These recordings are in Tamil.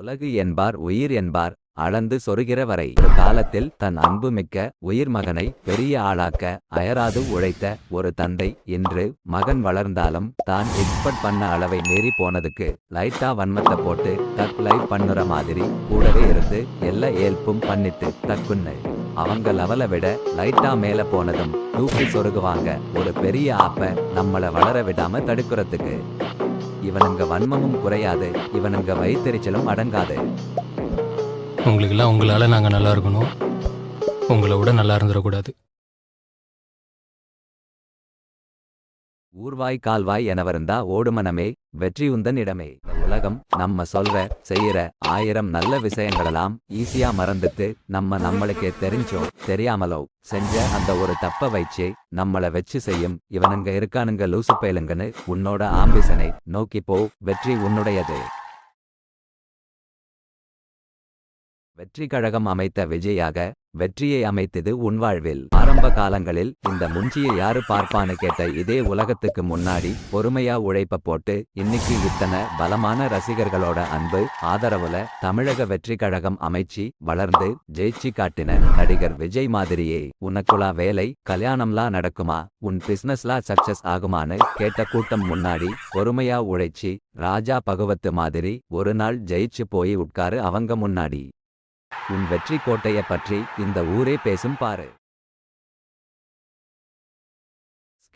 உலகு என்பார் உயிர் என்பார் அளந்து சொருகிற வரை. ஒரு காலத்தில் தன் அன்புமிக்க உயிர் மகனை பெரிய ஆளாக்க அயராது உழைத்த ஒரு தந்தை இன்று மகன் வளர்ந்தாலும் தான் எக்ஸ்பர்ட் பண்ண அளவை மீறி போனதுக்கு லைட்டா வன்மத்தை போட்டு தக் லைஃப் பண்ணுற மாதிரி கூடவே இருந்து எல்லா ஏல்பும் பண்ணிட்டு தக்குன்னு. அவங்க லெவலை விட லைட்டா மேல போனதும் தூக்கி சொருகுவாங்க. ஒரு பெரிய ஆப்ப நம்மள வளர விடாம தடுக்கிறதுக்கு. இவனுங்க வன்மமும் குறையாது இவனுங்க வயிற்றுச்சலும் அடங்காது. உங்களுக்கெல்லாம் உங்களால் நாங்கள் நல்லா இருக்கணும். உங்களை விட நல்லா இருந்துடக்கூடாது ஊர்வாய் கால்வாய் எனவருந்தா ஓடுமனமே வெற்றியுந்தன் இடமே உலகம் நம்ம சொல்ற செய்யற ஆயிரம் நல்ல விஷயங்களெல்லாம் ஈஸியா மறந்துட்டு நம்ம நம்மளுக்கே தெரிஞ்சோ தெரியாமலோ. செஞ்ச அந்த ஒரு தப்ப வச்சு நம்மள வச்சு செய்யும் இவனுங்க இருக்கானுங்க லூசு பயலுங்கன்னு உன்னோட ஆம்பிசனை நோக்கி போ வெற்றி உன்னுடையது. வெற்றி கழகம் அமைத்த விஜயாக வெற்றியை அமைத்தது உன் வாழ்வில். ஆரம்ப காலங்களில் இந்த முஞ்சிய யாரு பார்ப்பான்னு கேட்ட இதே உலகத்துக்கு முன்னாடி பொறுமையா உழைப்ப போட்டு இன்னைக்கு இத்தனை பலமான ரசிகர்களோட அன்பு ஆதரவுல தமிழக வெற்றி கழகம் அமைச்சி வளர்ந்து ஜெயிச்சு காட்டின நடிகர் விஜய் மாதிரியே உனக்குலா வேலை கல்யாணம்லாம் நடக்குமா உன் பிசினஸ்லாம் சக்சஸ் ஆகுமான்னு கேட்ட கூட்டம் முன்னாடி பொறுமையா உழைச்சி ராஜா பகவத்து மாதிரி ஒரு நாள் ஜெயிச்சு போய் உட்காரு அவங்க முன்னாடி. உன் வெற்றி கோட்டைய பற்றி இந்த ஊரே பேசும் பாரு.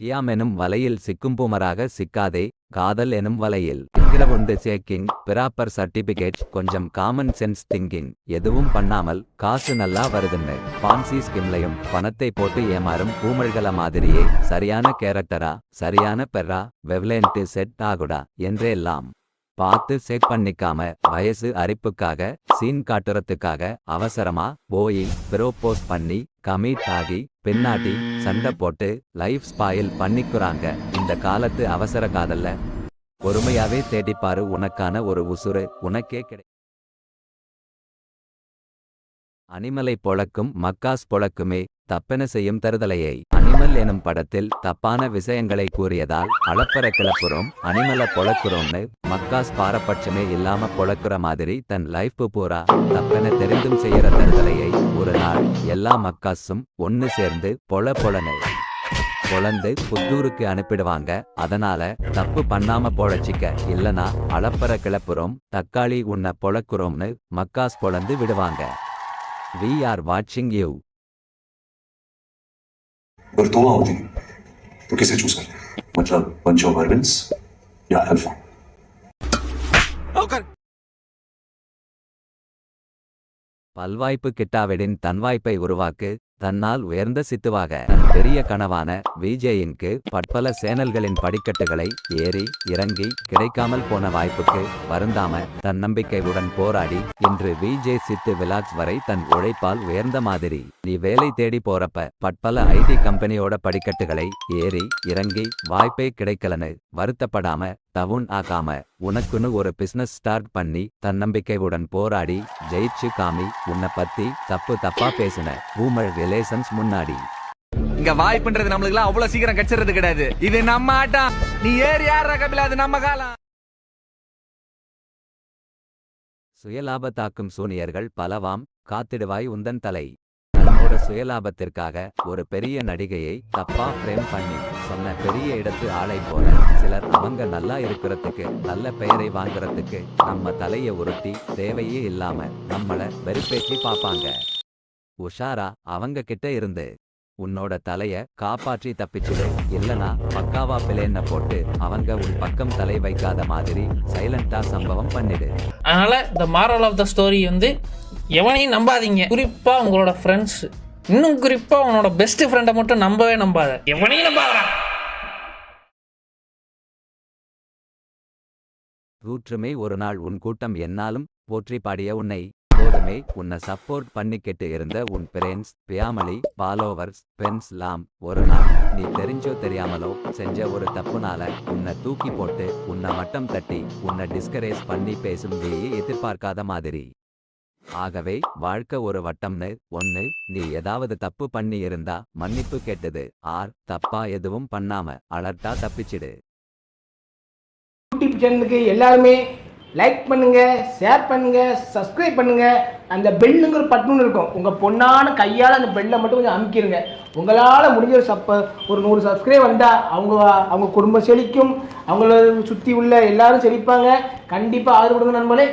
ஸ்கியாம் எனும் வலையில் சிக்கும் பூமராக சிக்காதே காதல் எனும் வலையில். உண்டு சேக்கிங் பிராப்பர் சர்டிபிகேட் கொஞ்சம் காமன் சென்ஸ் திங்கிங் எதுவும் பண்ணாமல் காசு நல்லா வருதுன்னு. பான்சி ஸ்கிம்லையும் பணத்தை போட்டு ஏமாறும் பூமழ்கள மாதிரியே சரியான கேரக்டரா சரியான பெறா வெவ்லேன்ட்டு செட் ஆகுடா என்றெல்லாம் பார்த்து செக் பண்ணிக்காம வயசு அரிப்புக்காக சீன் காட்டுறதுக்காக அவசரமா போய் ப்ரோபோஸ் பண்ணி கமிட் ஆகி பின்னாடி சண்டை போட்டு லைஃப் ஸ்பாயில் பண்ணிக்குறாங்க. இந்த காலத்து அவசர காதல்ல. பொறுமையாவே தேடிப்பாரு உனக்கான ஒரு உசுறு. உனக்கே கிடை அனிமலை பொழக்கும் மக்காஸ் பொழக்குமே தப்பென செய்யும் தருதலையை. அனிமல் எனும் படத்தில் தப்பான விஷயங்களை கூறியதால் அளப்பற கிளப்புறோம் அனிமலை பொழக்குறோம்னு மக்காஸ் பாரபட்சமே இல்லாம பொழக்குற மாதிரி தன் லைஃப் பூரா தப்பென தெரிந்தும் செய்யற தருதலையை ஒரு நாள் எல்லா மக்காஸும் ஒன்னு சேர்ந்து பொல பொலனு பொழந்து புத்தூருக்கு அனுப்பிடுவாங்க. அதனால தப்பு பண்ணாம பொழச்சிக்க இல்லனா அளப்பற கிளப்புறோம் தக்காளி உன்னை பொழக்குறோம்னு மக்காஸ் பொழந்து விடுவாங்க. வி ஆர் வாட்சிங் யூ अगर दो होती तो किसे चूज करते मतलब बंच ऑफ अर्विन्स या अल्फा பல்வாய்ப்பு கிட்டாவிடின் தன்வாய்ப்பை உருவாக்கு தன்னால் உயர்ந்த சித்துவாக பெரிய கனவான விஜயின்க்கு பற்பல சேனல்களின் படிக்கட்டுகளை ஏறி இறங்கி கிடைக்காமல் போன வாய்ப்புக்கு வருந்தாம தன்னம்பிக்கையுடன் போராடி இன்று விஜய் சித்து விலாக்ஸ் வரை தன் உழைப்பால் உயர்ந்த மாதிரி. நீ வேலை தேடி போறப்ப பற்பல ஐடி கம்பெனியோட படிக்கட்டுகளை ஏறி இறங்கி வாய்ப்பே கிடைக்கலன்னு வருத்தப்படாம தவுன் ஆகாம உனக்குன்னு ஒரு பிசினஸ் ஸ்டார்ட் பண்ணி தன்னம்பிக்கையுடன் போராடி ஜெயிச்சு காமி உன்னை பத்தி தப்பு தப்பா பேசின பூமல் ரிலேஷன்ஸ் முன்னாடி. இங்க வாய்ப்புன்றது நம்மளுக்கு அவ்வளவு சீக்கிரம் கிடைச்சிறது கிடையாது. இது நம்ம ஆட்டம். நீ ஏறி யார கபில அது நம்ம காலம். சுயலாபத்தாக்கும் சூனியர்கள் பலவாம் காத்திடுவாய் உந்தன் தலை. தன்னோட சுயலாபத்திற்காக ஒரு பெரிய நடிகையை தப்பா பிரேம் பண்ணி சொன்ன பெரிய இடத்து ஆளை போல சிலர் அவங்க நல்லா இருக்கிறதுக்கு நல்ல பெயரை வாங்குறதுக்கு நம்ம தலைய உருட்டி தேவையே இல்லாம நம்மள வெறுப்பேற்றி பாப்பாங்க உஷாரா அவங்க கிட்ட இருந்து உன்னோட தலைய காப்பாற்றி தப்பிச்சிடு. இல்லனா பக்காவா பிளேன்ன போட்டு அவங்க உன் பக்கம் தலை வைக்காத மாதிரி சைலண்டா சம்பவம் பண்ணிடு. அதனால இந்த மாரல் ஆஃப் த ஸ்டோரி வந்து எவனையும் நம்பாதீங்க. குறிப்பா உங்களோட ஃப்ரெண்ட்ஸ் இன்னும் குறிப்பா உன்னோட பெஸ்ட் ஃப்ரெண்டை மட்டும் நம்பவே நம்பாத. எவனையும் நம்பாதடா. கூற்றுமே ஒரு நாள் உன் கூட்டம் என்னாலும் போற்றி பாடிய உன்னை போதுமே உன்னை சப்போர்ட் பண்ணிக்கிட்டு இருந்த உன் பிரேன்ஸ் பியாமலி ஃபாலோவர்ஸ் பென்ஸ் லாம் ஒரு நாள் நீ தெரிஞ்சோ தெரியாமலோ செஞ்ச ஒரு தப்புனால உன்னை தூக்கி போட்டு உன்னை மட்டம் தட்டி உன்னை டிஸ்கரேஜ் பண்ணி பேசும் எதிர்பார்க்காத மாதிரி. ஆகவே வாழ்க்கை ஒரு வட்டம்னு ஒன்னு நீ ஏதாவது தப்பு பண்ணி இருந்தா மன்னிப்பு கேட்டது. ஆர் தப்பா எதுவும் பண்ணாம அலர்ட்டா தப்பிச்சிடு. யூடியூப் சேனலுக்கு எல்லாருமே லைக் பண்ணுங்க ஷேர் பண்ணுங்க சப்ஸ்கிரைப் பண்ணுங்க. அந்த பெல்லுங்கிற பட்டுன்னு இருக்கும். உங்க பொண்ணான கையால் அந்த பெல்லை மட்டும் கொஞ்சம் அமுக்கிடுங்க உங்களால் முடிஞ்ச ஒரு சப்ப ஒரு நூறு சப்ஸ்கிரைப் வந்தால் அவங்க அவங்க குடும்பம் செழிக்கும். அவங்கள சுற்றி உள்ள எல்லாரும் செழிப்பாங்க. கண்டிப்பாக ஆதரவு கொடுங்க நண்பர்களே.